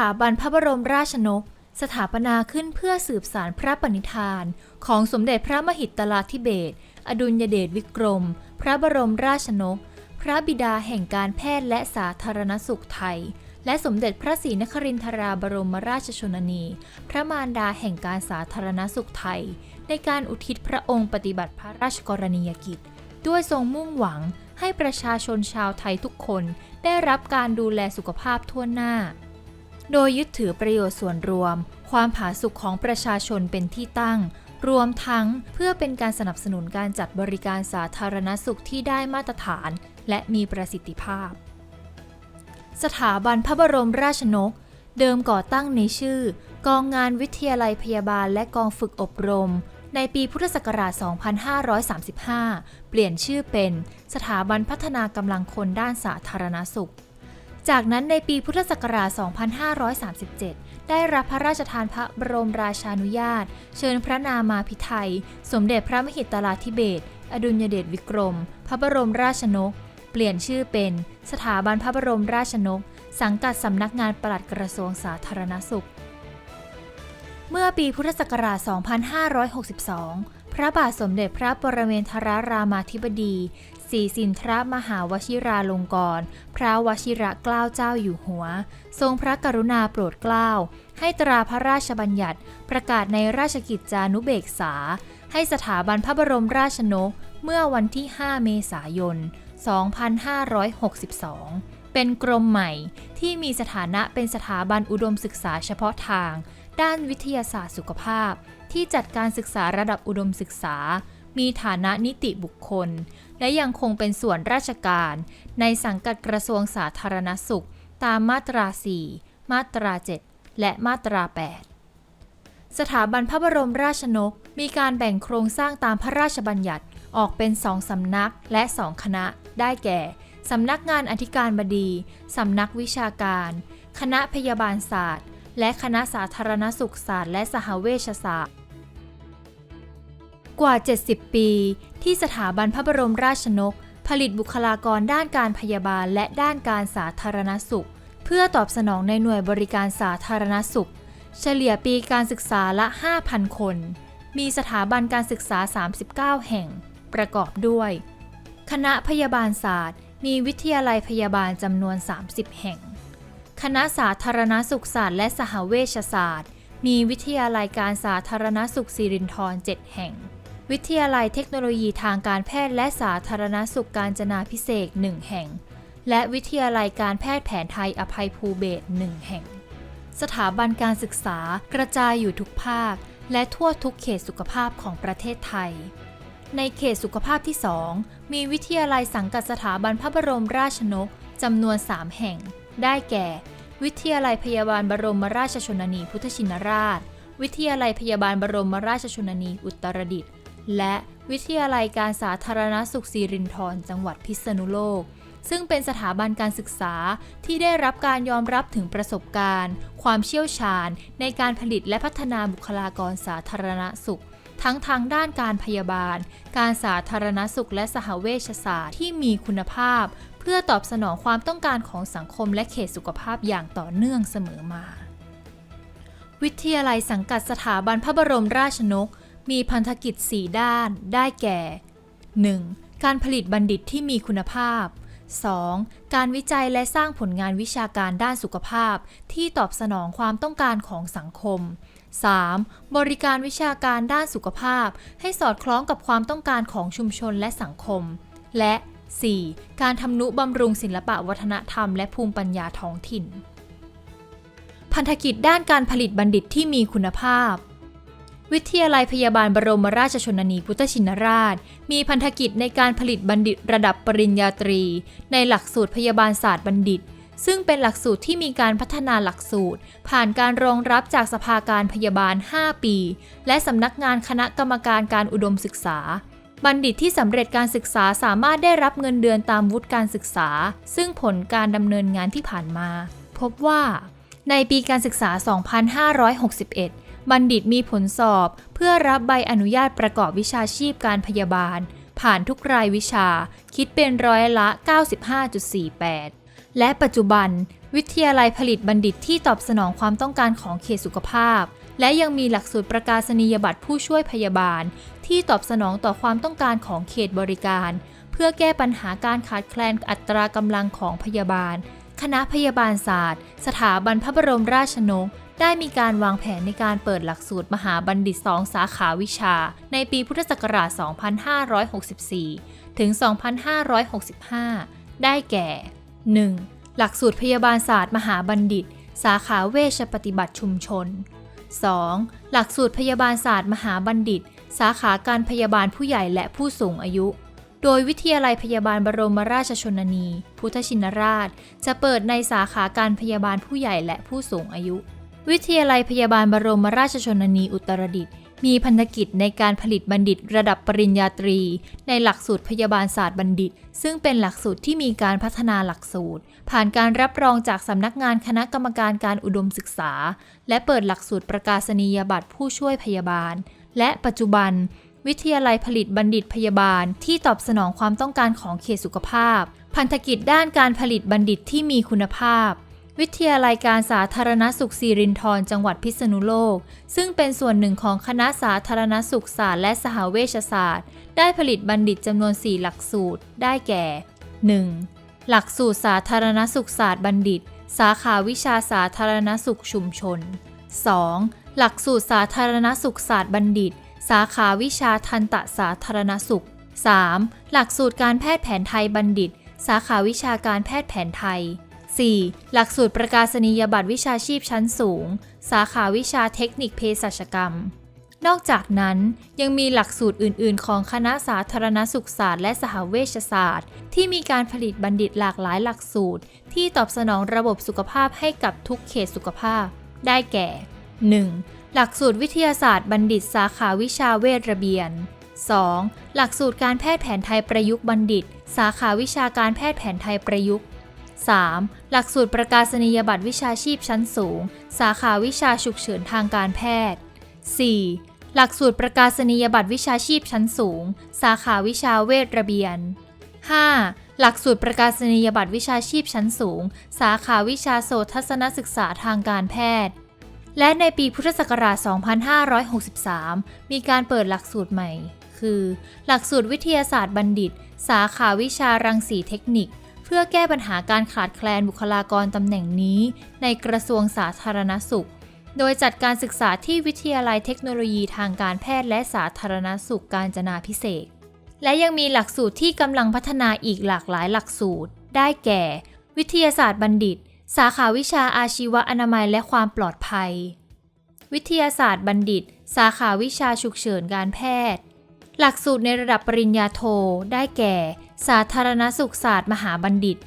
ถาบันพระบรมราชนก สถาปนาขึ้นเพื่อสืบสารพระปณิธาน ของสมเด็จพระมหิตลาธิเบศอดุลยเดชวิกรม พระบรมราชนก พระบิดาแห่งการแพทย์และสาธารณสุขไทย และสมเด็จพระศรีนครินทราบรมราชชนนี พระมารดาแห่งการสาธารณสุขไทย ในการอุทิศพระองค์ปฏิบัติพระราชกรณียกิจ ด้วยทรงมุ่งหวังให้ประชาชนชาวไทยทุกคนได้รับการดูแลสุขภาพทั่วหน้า โดยยึดถือประโยชน์ส่วนรวม ความผาสุกของประชาชนเป็นที่ตั้ง รวมทั้งเพื่อเป็นการสนับสนุนการจัดบริการสาธารณสุขที่ได้มาตรฐาน และมีประสิทธิภาพ สถาบันพระบรมราชนก เดิมก่อตั้งในชื่อ กองงานวิทยาลัยพยาบาลและกองฝึกอบรมในปีพุทธศักราช 2535 เปลี่ยนชื่อเป็น สถาบันพัฒนากำลังคนด้านสาธารณสุข จากนั้นในปีพุทธศักราช 2537 ได้รับพระราชทานพระบรมราชานุญาต เชิญพระนามาพิไทย สมเด็จพระมหิตลาธิเบศอดุลยเดชวิกรม พระบรมราชนก เปลี่ยนชื่อเป็น สถาบันพระบรมราชนก สังกัดสำนักงานปลัดกระทรวงสาธารณสุข เมื่อปีพุทธศักราช 2562 พระบาทสมเด็จพระปรเมนทรรามาธิบดีศรีสินทรมหาวชิราลงกรณ์พระวชิระเกล้าเจ้าอยู่หัว ทรงพระกรุณาโปรดเกล้า ให้ตราพระราชบัญญัติ ประกาศในราชกิจจานุเบกษา ให้สถาบันพระบรมราชนกเมื่อวันที่ 5 เมษายน 2562 เป็นกรมใหม่ที่มีสถานะเป็นสถาบันอุดมศึกษาเฉพาะทาง ด้านวิทยาศาสตร์สุขภาพ ที่จัดการศึกษาระดับอุดมศึกษา มีฐานะนิติบุคคล และยังคงเป็นส่วนราชการ ในสังกัดกระทรวงสาธารณสุข ตามมาตรา 4 มาตรา 7 และมาตรา 8 สถาบันพระบรมราชนกมีการแบ่งโครงสร้างตามพระราชบัญญัติออกเป็นสองสำนักและสองคณะ ได้แก่ สำนักงานอธิการบดี สำนักวิชาการ คณะพยาบาลศาสตร์ และคณะสาธารณสุขศาสตร์และสหเวชศาสตร์ กว่า 70 ปี ที่สถาบันพระบรมราชนก ผลิตบุคลากรด้านการพยาบาลและด้านการสาธารณสุข เพื่อตอบสนองในหน่วยบริการสาธารณสุข เฉลี่ยปีการศึกษาละ 5,000 คน มีสถาบันการศึกษา 39 แห่ง ประกอบด้วย คณะพยาบาลศาสตร์ มีวิทยาลัยพยาบาลจำนวน 30 แห่ง คณะสาธารณสุขศาสตร์และสหเวชศาสตร์ มีวิทยาลัยการสาธารณสุขสิรินธร7แห่ง วิทยาลัยเทคโนโลยีทางการแพทย์และสาธารณสุขการจนาพิเศษ1แห่ง และวิทยาลัยการแพทย์แผนไทยอภัยภูเบศร1แห่ง สถาบันการศึกษากระจายอยู่ทุกภาค และทั่วทุกเขตสุขภาพของประเทศไทยในเขตสุขภาพที่ 2 มีวิทยาลัยสังกัดสถาบันพระบรมราชนกจำนวน 3 แห่ง ได้แก่ วิทยาลัยพยาบาลบรมราชชนนีพุทธชินราช วิทยาลัยพยาบาลบรมราชชนนีอุตรดิตถ์และวิทยาลัยการสาธารณสุขสิรินธรจังหวัดพิษณุโลก ซึ่งเป็นสถาบันการศึกษาที่ได้รับการยอมรับถึงประสบการณ์ ความเชี่ยวชาญ ในการผลิตและพัฒนาบุคลากรสาธารณสุข ทั้งทางด้านการพยาบาล การสาธารณสุขและสหเวชศาสตร์ที่มีคุณภาพ เพื่อตอบสนองความต้องการของสังคมและเขตสุขภาพอย่างต่อเนื่องเสมอมา วิทยาลัยสังกัดสถาบันพระบรมราชนก มีพันธกิจ 4 ด้าน ได้แก่ 1. การผลิตบัณฑิตที่มีคุณภาพ 2. การวิจัยและสร้างผลงานวิชาการด้านสุขภาพ ที่ตอบสนองความต้องการของสังคม 3. บริการวิชาการด้านสุขภาพ ให้สอดคล้องกับความต้องการของชุมชนและสังคม และ 4. การทำนุบำรุงศิลปะวัฒนธรรมและภูมิปัญญาท้องถิ่น พันธกิจด้านการผลิตบัณฑิตที่มีคุณภาพ วิทยาลัยพยาบาลบรมราชชนนีพุทธชินราช มีพันธกิจในการผลิตบัณฑิตระดับปริญญาตรี ในหลักสูตรพยาบาลศาสตร์บัณฑิต ซึ่งเป็นหลักสูตรที่มีการพัฒนาหลักสูตร ผ่านการรองรับจากสภาการพยาบาล 5 ปี และสำนักงานคณะกรรมการการอุดมศึกษา บัณฑิตที่สำเร็จการศึกษาสามารถได้รับเงินเดือนตามวุฒิการศึกษา ซึ่งผลการดำเนินงานที่ผ่านมา พบว่า ในปีการศึกษา 2561บัณฑิตมีผลสอบเพื่อรับใบอนุญาตประกอบวิชาชีพการพยาบาล ผ่านทุกรายวิชา คิดเป็นร้อยละ 95.48 และปัจจุบัน วิทยาลัยผลิตบัณฑิตที่ตอบสนองความต้องการของเขตสุขภาพ และยังมีหลักสูตรประกาศนียบัตรผู้ช่วยพยาบาล ที่ตอบสนองต่อความต้องการของเขตบริการ เพื่อแก้ปัญหาการขาดแคลนอัตรากำลังของพยาบาล คณะพยาบาลศาสตร์ สถาบันพระบรมราชนกได้มีการวางแผนในการเปิดหลักสูตรมหาบัณฑิต 2 สาขาวิชา ในปีพุทธศักราช 2564 ถึง 2565 ได้แก่ 1. หลักสูตรพยาบาลศาสตร์มหาบัณฑิต สาขาเวชปฏิบัติชุมชน 2. หลักสูตรพยาบาลศาสตร์มหาบัณฑิต สาขาการพยาบาลผู้ใหญ่และผู้สูงอายุ โดยวิทยาลัยพยาบาลบรมราชชนนี พุทธชินราช จะเปิดในสาขาการพยาบาลผู้ใหญ่และผู้สูงอายุ วิทยาลัยพยาบาลบรมราชชนนีอุตรดิตถ์ มีพันธกิจในการผลิตบัณฑิตระดับปริญญาตรี ในหลักสูตรพยาบาลศาสตร์บัณฑิต ซึ่งเป็นหลักสูตรที่มีการพัฒนาหลักสูตร ผ่านการรับรองจากสำนักงานคณะกรรมการการอุดมศึกษา และเปิดหลักสูตรประกาศนียบัตรผู้ช่วยพยาบาล และปัจจุบัน วิทยาลัยผลิตบัณฑิตพยาบาล ที่ตอบสนองความต้องการของเขตสุขภาพ พันธกิจด้านการผลิตบัณฑิตที่มีคุณภาพ วิทยาลัยการสาธารณสุขสิรินธรจังหวัดพิษณุโลก ซึ่งเป็นส่วนหนึ่งของคณะสาธารณสุขศาสตร์และสหเวชศาสตร์ ได้ผลิตบัณฑิตจำนวน 4 หลักสูตร ได้แก่ 1. หลักสูตรสาธารณสุขศาสตร์บัณฑิต สาขาวิชาสาธารณสุขชุมชน 2. หลักสูตรสาธารณสุขศาสตร์บัณฑิต สาขาวิชาทันตสาธารณสุข 3. หลักสูตรการแพทย์แผนไทยบัณฑิต สาขาวิชาการแพทย์แผนไทย 4. หลักสูตรประกาศนียบัตรวิชาชีพชั้นสูง สาขาวิชาเทคนิคเภสัชกรรม นอกจากนั้นยังมีหลักสูตรอื่น ๆ ของคณะสาธารณสุขศาสตร์และสหเวชศาสตร์ ที่มีการผลิตบัณฑิตหลากหลายหลักสูตร ที่ตอบสนองระบบสุขภาพให้กับทุกเขตสุขภาพ ได้แก่ 1. หลักสูตรวิทยาศาสตร์บัณฑิตสาขาวิชาเวชระเบียน 2. หลักสูตรการแพทย์แผนไทยประยุกต์บัณฑิต สาขาวิชาการแพทย์แผนไทยประยุกต์ 3. หลักสูตรประกาศนียบัตรวิชาชีพชั้นสูง สาขาวิชาฉุกเฉินทางการแพทย์ 4. หลักสูตรประกาศนียบัตรวิชาชีพชั้นสูง สาขาวิชาเวชระเบียน 5. หลักสูตรประกาศนียบัตรวิชาชีพชั้นสูง สาขาวิชาโสตทัศนศึกษาทางการแพทย์ และในปีพุทธศักราช 2563 มีการเปิดหลักสูตรใหม่ คือ หลักสูตรวิทยาศาสตร์บัณฑิต สาขาวิชารังสีเทคนิค พื่อแก้ปัญหาการขาดแคลนบุคลากรตำแหน่งนี้ในกระทรวงสาธารณสุข โดยจัดการศึกษาที่วิทยาลัยเทคโนโลยีทางการแพทย์และสาธารณสุขการจนาพิเศษ และยังมีหลักสูตรที่กำลังพัฒนาอีกหลากหลายหลักสูตร ได้แก่ วิทยาศาสตร์บัณฑิต สาขาวิชาอาชีวอนามัยและความปลอดภัย วิทยาศาสตร์บัณฑิต สาขาวิชาฉุกเฉินการแพทย์ หลักสูตรในระดับปริญญาโท ได้แก่ สาธารณสุขศาสตร์มหาบัณฑิต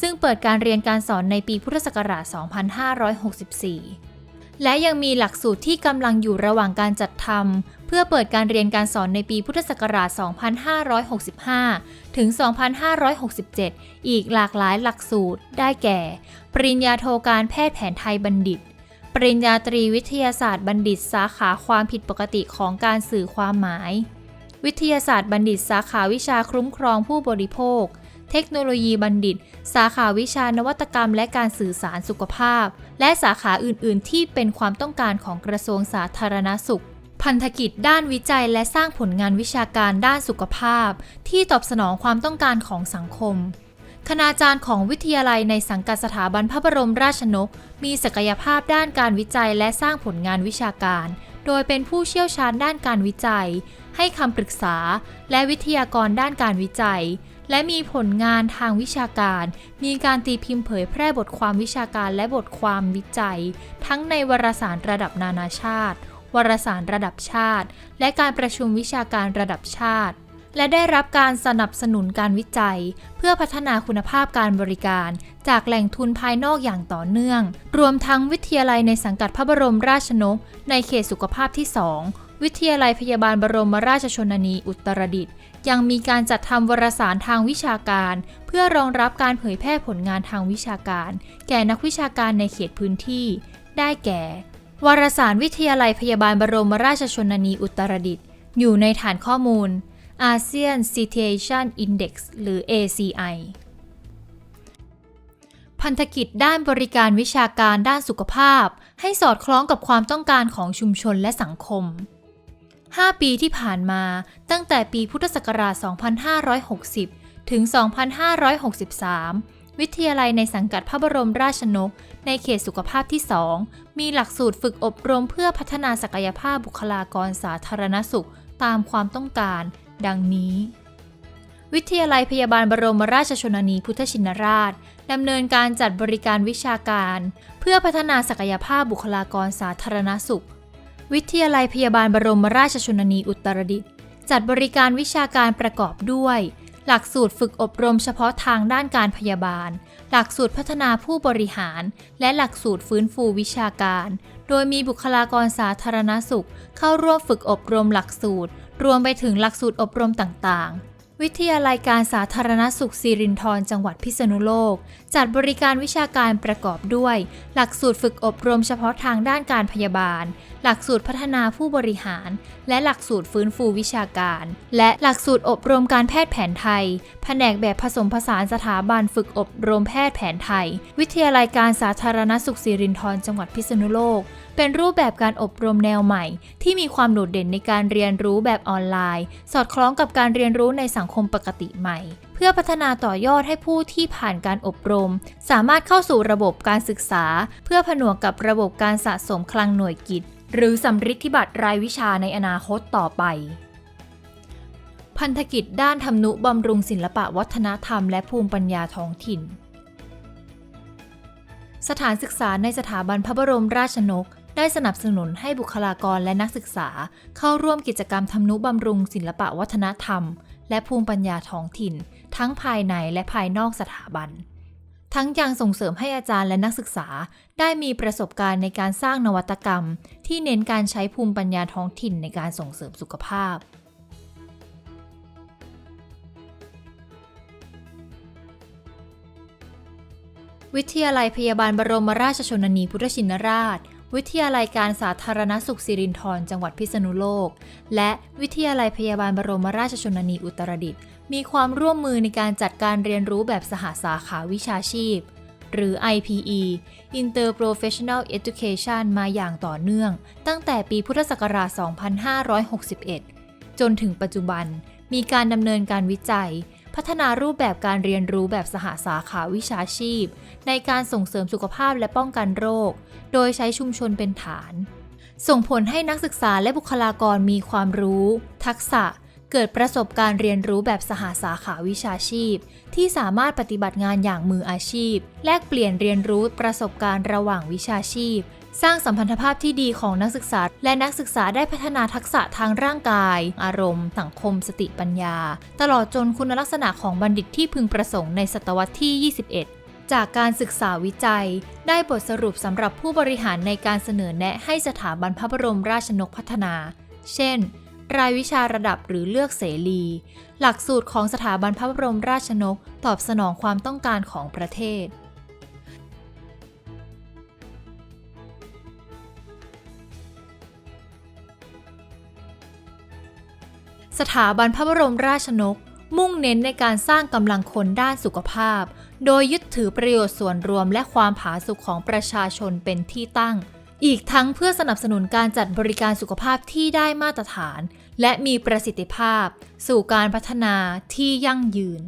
ซึ่งเปิดการเรียนการสอนในปีพุทธศักราช 2564 และยังมีหลักสูตรที่กำลังอยู่ระหว่างการจัดทำเพื่อเปิดการเรียนการสอนในปีพุทธศักราช 2565 ถึง 2567 อีกหลากหลายหลักสูตร ได้แก่ ปริญญาโทการแพทย์แผนไทยบัณฑิตปริญญาตรีวิทยาศาสตร์บัณฑิตสาขาความผิดปกติของการสื่อความหมาย วิทยาศาสตร์บัณฑิตสาขาวิชาคุ้มครองผู้บริโภค เทคโนโลยีบัณฑิต สาขาวิชานวัตกรรมและการสื่อสารสุขภาพ และสาขาอื่น ๆ ที่เป็นความต้องการของกระทรวงสาธารณสุข พันธกิจด้านวิจัยและสร้างผลงานวิชาการด้านสุขภาพ ที่ตอบสนองความต้องการของสังคมคณาจารย์ของวิทยาลัยในสังกัดสถาบันพระบรมราชนก มีศักยภาพด้านการวิจัยและสร้างผลงานวิชาการ โดยเป็นผู้เชี่ยวชาญด้านการวิจัย ให้คำปรึกษา และวิทยากรด้านการวิจัย และมีผลงานทางวิชาการ มีการตีพิมพ์เผยแพร่บทความวิชาการและบทความวิจัย ทั้งในวารสารระดับนานาชาติวารสารระดับชาติ และการประชุมวิชาการระดับชาติ และได้รับการสนับสนุนการวิจัย เพื่อพัฒนาคุณภาพการบริการ จากแหล่งทุนภายนอกอย่างต่อเนื่อง รวมทั้งวิทยาลัยในสังกัดพระบรมราชนก ในเขตสุขภาพที่ 2 วิทยาลัยพยาบาลบรมราชชนนีอุตรดิตถ์ยังมีการจัดทำวารสารทางวิชาการ เพื่อรองรับการเผยแพร่ผลงานทางวิชาการ แก่นักวิชาการในเขตพื้นที่ ได้แก่ วารสารวิทยาลัยพยาบาลบรมราชชนนีอุตรดิตถ์อยู่ในฐานข้อมูล ASEAN Citation Index หรือ ACI พันธกิจด้านบริการวิชาการด้านสุขภาพ ให้สอดคล้องกับความต้องการของชุมชนและสังคม 5 ปีที่ผ่านมาตั้งแต่ปีพุทธศักราช 2560 ถึง 2563 วิทยาลัยในสังกัดพระบรมราชนก ในเขตสุขภาพที่ 2 มีหลักสูตรฝึกอบรมเพื่อพัฒนาศักยภาพบุคลากรสาธารณสุข ตามความต้องการ ดังนี้ วิทยาลัยพยาบาลบรมราชชนนีพุทธชินราชดำเนินการจัดบริการวิชาการ เพื่อพัฒนาศักยภาพบุคลากรสาธารณสุข วิทยาลัยพยาบาลบรมราชชนนีอุตรดิตถ์จัดบริการวิชาการประกอบด้วย หลักสูตรฝึกอบรมเฉพาะทางด้านการพยาบาล หลักสูตรพัฒนาผู้บริหาร และหลักสูตรฟื้นฟูวิชาการโดยมีบุคลากรสาธารณสุข เข้าร่วมฝึกอบรมหลักสูตร รวมไปถึงหลักสูตรอบรมต่างๆ วิทยาลัยการสาธารณสุขสิรินธรจังหวัดพิษณุโลก จัดบริการวิชาการประกอบด้วย หลักสูตรฝึกอบรมเฉพาะทางด้านการพยาบาล หลักสูตรพัฒนาผู้บริหาร และหลักสูตรฟื้นฟูวิชาการ และหลักสูตรอบรมการแพทย์แผนไทย แผนกแบบผสมผสานสถาบันฝึกอบรมแพทย์แผนไทย วิทยาลัยการสาธารณสุขสิรินธรจังหวัดพิษณุโลก เป็นรูปแบบการอบรมแนวใหม่ ที่มีความโดดเด่นในการเรียนรู้แบบออนไลน์ สอดคล้องกับการเรียนรู้ในสังคมปกติใหม่ เพื่อพัฒนาต่อยอดให้ผู้ที่ผ่านการอบรม สามารถเข้าสู่ระบบการศึกษา เพื่อผนวกกับระบบการสะสมคลังหน่วยกิจ หรือสำริดธิบัตรรายวิชาในอนาคตต่อไปพันธกิจด้านทำนุบำรุงศิลปะวัฒนธรรมและภูมิปัญญาท้องถิ่น สถานศึกษาในสถาบันพระบรมราชนก ได้สนับสนุนให้บุคลากรและนักศึกษา เข้าร่วมกิจกรรมทำนุบำรุงศิลปะวัฒนธรรม และภูมิปัญญาท้องถิ่น ทั้งภายในและภายนอกสถาบัน ทั้งยังส่งเสริมให้อาจารย์และนักศึกษา ได้มีประสบการณ์ในการสร้างนวัตกรรม ที่เน้นการใช้ภูมิปัญญาท้องถิ่นในการส่งเสริมสุขภาพวิทยาลัยพยาบาลบรมราชชนนีพุทธชินราช วิทยาลัยการสาธารณสุขสิรินธรจังหวัดพิษณุโลก และวิทยาลัยพยาบาลบรมราชชนนีอุตรดิตถ์มีความร่วมมือในการจัดการเรียนรู้แบบสหสาขาวิชาชีพ หรือ IPE Interprofessional Education มาอย่างต่อเนื่อง ตั้งแต่ปีพุทธศักราช 2561 จนถึงปัจจุบันมีการดำเนินการวิจัย พัฒนารูปแบบการเรียนรู้แบบสหสาขาวิชาชีพ ในการส่งเสริมสุขภาพและป้องกันโรค โดยใช้ชุมชนเป็นฐาน ส่งผลให้นักศึกษาและบุคลากรมีความรู้ ทักษะ เกิดประสบการณ์เรียนรู้แบบสหสาขาวิชาชีพ ที่สามารถปฏิบัติงานอย่างมืออาชีพ แลกเปลี่ยนเรียนรู้ประสบการณ์ระหว่างวิชาชีพ สร้างสัมพันธภาพที่ดีของนักศึกษา และนักศึกษาได้พัฒนาทักษะทางร่างกาย อารมณ์ สังคม สติปัญญา ตลอดจนคุณลักษณะของบัณฑิตที่พึงประสงค์ในศตวรรษที่ 21จากการศึกษาวิจัย ได้บทสรุปสำหรับผู้บริหารในการเสนอแนะให้สถาบันพระบรมราชนกพัฒนา เช่น รายวิชาระดับหรือเลือกเสรี หลักสูตรของสถาบันพระบรมราชนกตอบสนองความต้องการของประเทศ สถาบันพระบรมราชนก มุ่งเน้นในการสร้างกำลังคนด้านสุขภาพ โดยยึดถือประโยชน์ส่วนรวมและความผาสุกของประชาชนเป็นที่ตั้ง อีกทั้งเพื่อสนับสนุนการจัดบริการสุขภาพที่ได้มาตรฐาน และมีประสิทธิภาพ สู่การพัฒนาที่ยั่งยืน